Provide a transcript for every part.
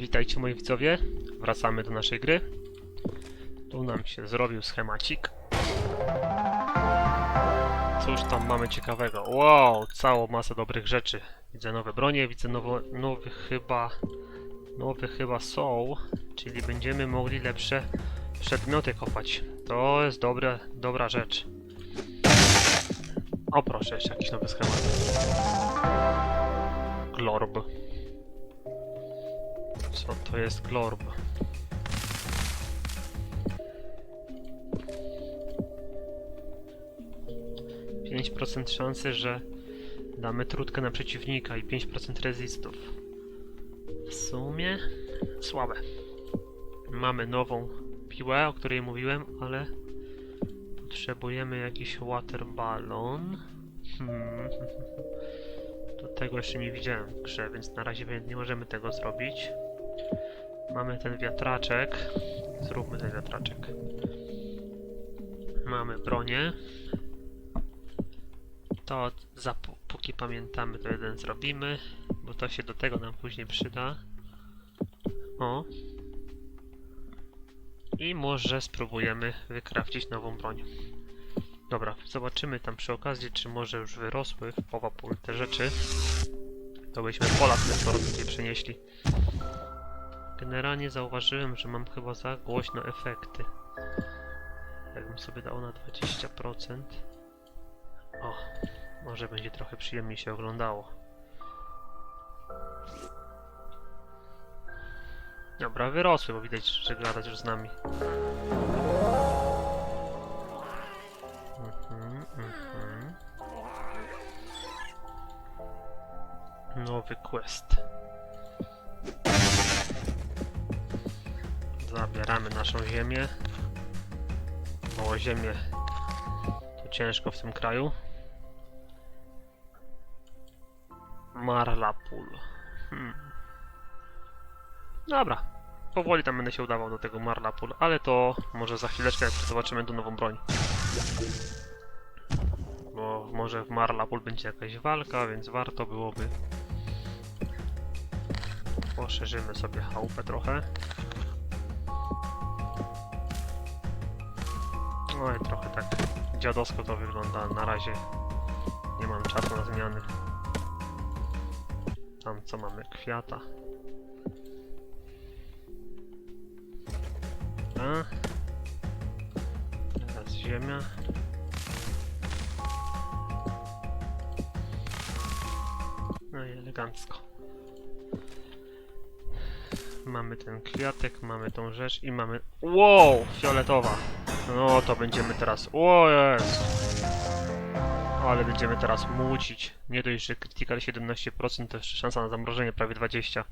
Witajcie moi widzowie, wracamy do naszej gry. Tu nam się zrobił schemacik. Cóż tam mamy ciekawego? Wow, całą masę dobrych rzeczy. Widzę nowe bronie, widzę nowo, nowe chyba... Nowe chyba są, czyli będziemy mogli lepsze przedmioty kopać. To jest dobre, dobra rzecz. O proszę, jeszcze jakiś nowy schemat. Glorb. Co to jest glorb? Pięć procent szansy, że damy trutkę na przeciwnika i 5% rezistów. W sumie słabe. Mamy nową piłę, o której mówiłem, ale potrzebujemy jakiś water balloon. Hmm. To tego jeszcze nie widziałem w grze, więc na razie nie możemy tego zrobić. Mamy ten wiatraczek. Zróbmy ten wiatraczek. Mamy bronię. To póki pamiętamy, to jeden zrobimy, bo to się do tego nam później przyda. O. I może spróbujemy wykrafcić nową broń. Dobra, zobaczymy tam przy okazji, czy może już wyrosły w Powapul te rzeczy. To byśmy pola sobie przenieśli. Generalnie zauważyłem, że mam chyba za głośno efekty. Jakbym sobie dał na 20%. O, może będzie trochę przyjemniej się oglądało. Dobra, wyrosły, bo widać, że gadać już z nami. Mhm, mhm. Nowy quest. Zabieramy naszą ziemię. Bo ziemię to ciężko w tym kraju. Marlapul. Hmm. Dobra. Powoli tam będę się udawał do tego Marlapul, ale to może za chwileczkę, jak zobaczymy tu nową broń. Bo może w Marlapul będzie jakaś walka, więc warto byłoby Poszerzymy sobie chałupę trochę. No i trochę tak dziadowsko to wygląda. Na razie nie mam czasu na zmiany. Tam co mamy? Kwiata. A. Teraz ziemia. No i elegancko. Mamy ten kwiatek, mamy tą rzecz i mamy... Wow! Fioletowa! No to będziemy teraz... O jest! Ale będziemy teraz mucić. Nie dość, że critical 17%, to jeszcze szansa na zamrożenie prawie 20%.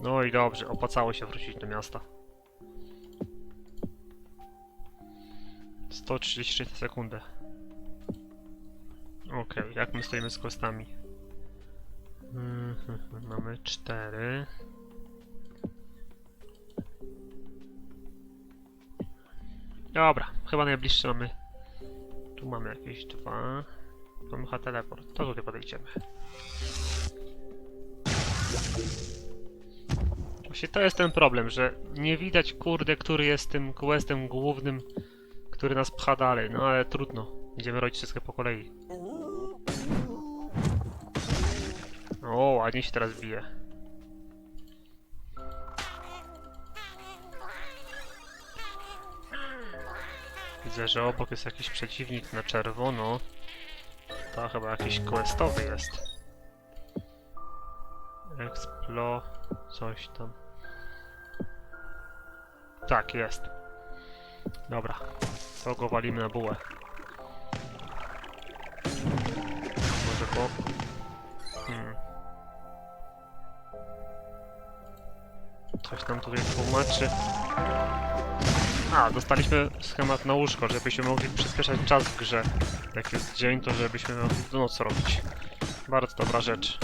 No i dobrze, opłacało się wrócić do miasta. 133 na sekundę. Okej, jak my stoimy z questami? Mhm, mamy 4. Dobra, chyba najbliższe mamy. Tu mamy jakieś dwa. Mamy chyba teleport. To tutaj podejdziemy. Właśnie to jest ten problem, że nie widać kurde, który jest tym questem głównym, który nas pcha dalej. No ale trudno. Będziemy robić wszystko po kolei. O, ładnie się teraz bije. Widzę, że obok jest jakiś przeciwnik na czerwono. To chyba jakiś questowy jest. Explo... coś tam. Tak, jest. Dobra. To go walimy na bułę. Może po... Hmm. Coś nam tutaj tłumaczy. A, dostaliśmy schemat na łóżko, żebyśmy mogli przyspieszać czas w grze. Jak jest dzień, to żebyśmy mogli do nocy robić. Bardzo dobra rzecz.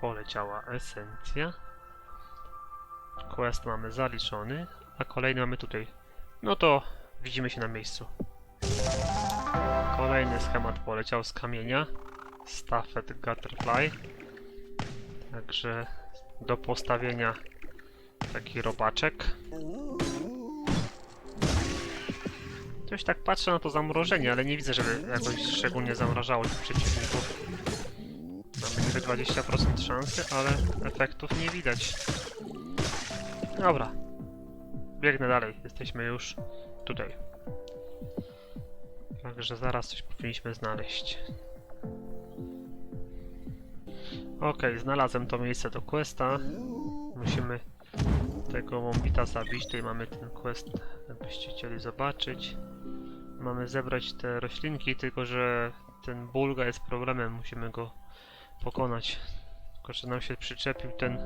Poleciała esencja. Quest mamy zaliczony, a kolejny mamy tutaj. No to widzimy się na miejscu. Kolejny schemat poleciał z kamienia. Staffet Gutterfly. Także do postawienia taki robaczek. Coś tak patrzę na to zamrożenie, ale nie widzę, żeby jakoś szczególnie zamrażało tych przeciwników. Mamy niby 20% szansy, ale efektów nie widać. Dobra. Biegnę dalej. Jesteśmy już tutaj. Także zaraz coś powinniśmy znaleźć. Okej, znalazłem to miejsce do questa. Musimy tego Mombita zabić. Tutaj mamy ten quest, jakbyście chcieli zobaczyć. Mamy zebrać te roślinki, tylko że ten bulga jest problemem. Musimy go pokonać. Tylko, że nam się przyczepił ten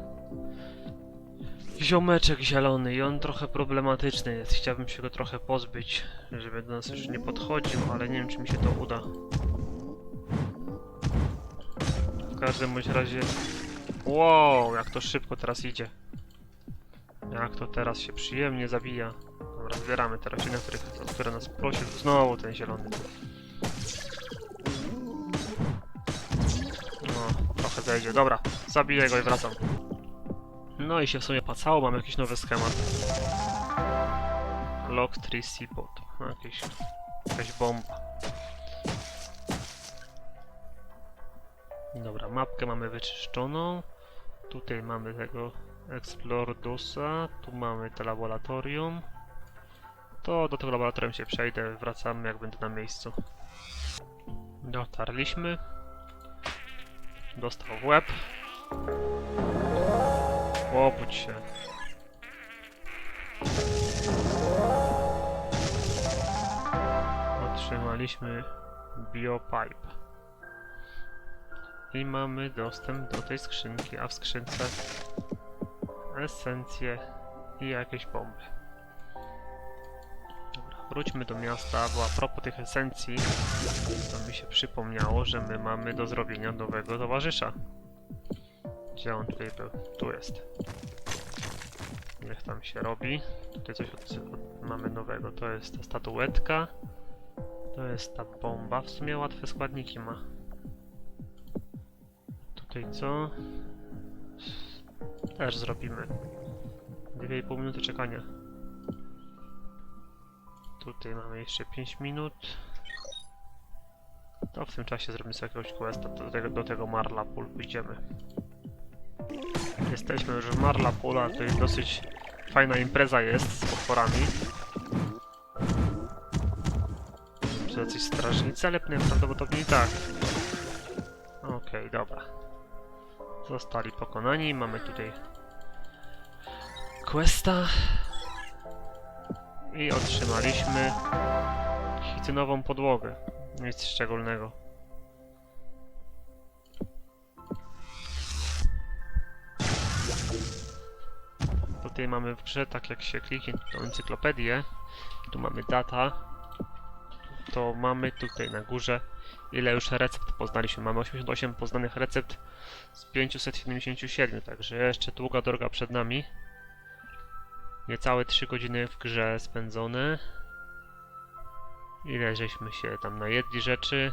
ziomeczek zielony i on trochę problematyczny jest. Chciałbym się go trochę pozbyć, żeby do nas już nie podchodził, ale nie wiem, czy mi się to uda. W każdym bądź razie... Wow, jak to szybko teraz idzie. Jak to teraz się przyjemnie zabija. Dobra, zbieramy te rośliny, których, o które nas prosił. Znowu ten zielony. No, trochę zejdzie. Dobra, zabiję go i wracam. No i się w sumie pacało, mam jakiś nowy schemat. Lock 3 Seaport. No, jakieś, jakaś bomba. Dobra, mapkę mamy wyczyszczoną. Tutaj mamy tego Explordusa, tu mamy to laboratorium. To do tego laboratorium się przejdę, wracamy jak będę na miejscu. Dotarliśmy. Dostał w łeb. Łobudź się. Otrzymaliśmy biopipe. I mamy dostęp do tej skrzynki, a w skrzynce esencje i jakieś bomby. Dobra, wróćmy do miasta, bo a propos tych esencji, to mi się przypomniało, że my mamy do zrobienia nowego towarzysza. Gdzie on tutaj był? Tu jest. Niech tam się robi. Tutaj coś od, od, mamy nowego. To jest ta statuetka. To jest ta bomba. W sumie łatwe składniki ma. Tutaj co? Też zrobimy. 2,5 minuty czekania. Tutaj mamy jeszcze 5 minut. To w tym czasie zrobimy sobie jakiegoś questa. Do tego, do tego Marla Pool pójdziemy. Jesteśmy już w Marla Pula, to jest dosyć fajna impreza jest z potworami. Czy jacyś strażnicy, ale prawdopodobnie tak. Okej, dobra. Zostali pokonani, mamy tutaj questa. I otrzymaliśmy chitynową podłogę. Nic szczególnego. Tutaj mamy w grze, tak jak się kliknie tą encyklopedię, tu mamy data, to mamy tutaj na górze ile już recept poznaliśmy. Mamy 88 poznanych recept z 577, także jeszcze długa droga przed nami. Niecałe 3 godziny w grze spędzone. Ile żeśmy się tam najedli rzeczy,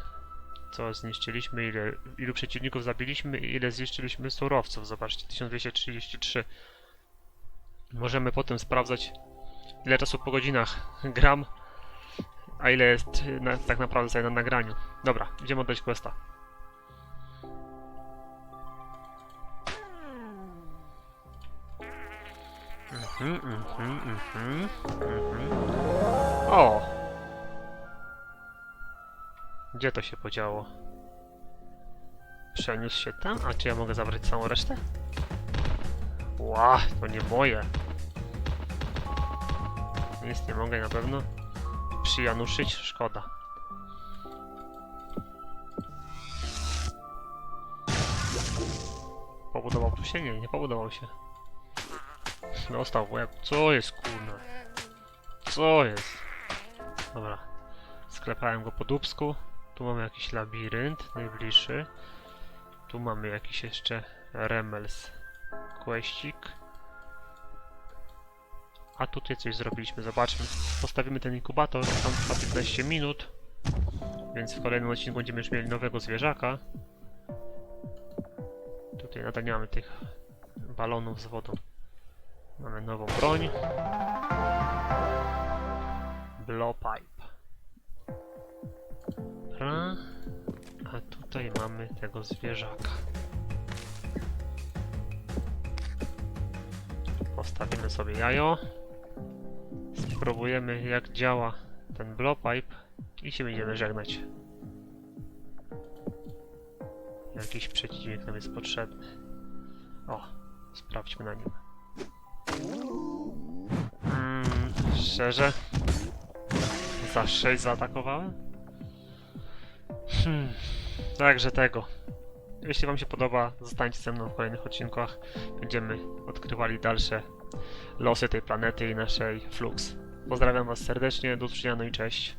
co zniszczyliśmy, ile, ilu przeciwników zabiliśmy i ile zniszczyliśmy surowców. Zobaczcie, 1233. Możemy potem sprawdzać, ile czasu po godzinach gram, a ile jest na, tak naprawdę sobie na nagraniu. Dobra, idziemy oddać questa. Mhm, mhm, mhm, mhm. O! Gdzie to się podziało? Przeniósł się tam? A czy ja mogę zabrać całą resztę? Ła, to nie moje. Nic nie mogę na pewno przyjanuszyć, szkoda. Pobudował tu się? Nie, nie pobudował się. Dostał w łeb. Co jest kurna? Co jest? Dobra. Sklepałem go po dubsku. Tu mamy jakiś labirynt najbliższy. Tu mamy jakiś jeszcze remels questik. A tutaj coś zrobiliśmy, zobaczmy. Postawimy ten inkubator, tam trwa 15 minut. Więc w kolejnym odcinku będziemy już mieli nowego zwierzaka. Tu Tutaj nadal nie mamy tych balonów z wodą. Mamy nową broń. Blowpipe. Dobra. A tutaj mamy tego zwierzaka. Postawimy sobie jajo. Spróbujemy jak działa ten blowpipe i się będziemy żegnać. Jakiś przeciwnik nam jest potrzebny. O, sprawdźmy na nim. Mm, szczerze? Za 6 zaatakowałem? Hmm, także tego. Jeśli Wam się podoba, zostańcie ze mną w kolejnych odcinkach. Będziemy odkrywali dalsze losy tej planety i naszej Flux. Pozdrawiam Was serdecznie, do usłyszenia, no i cześć.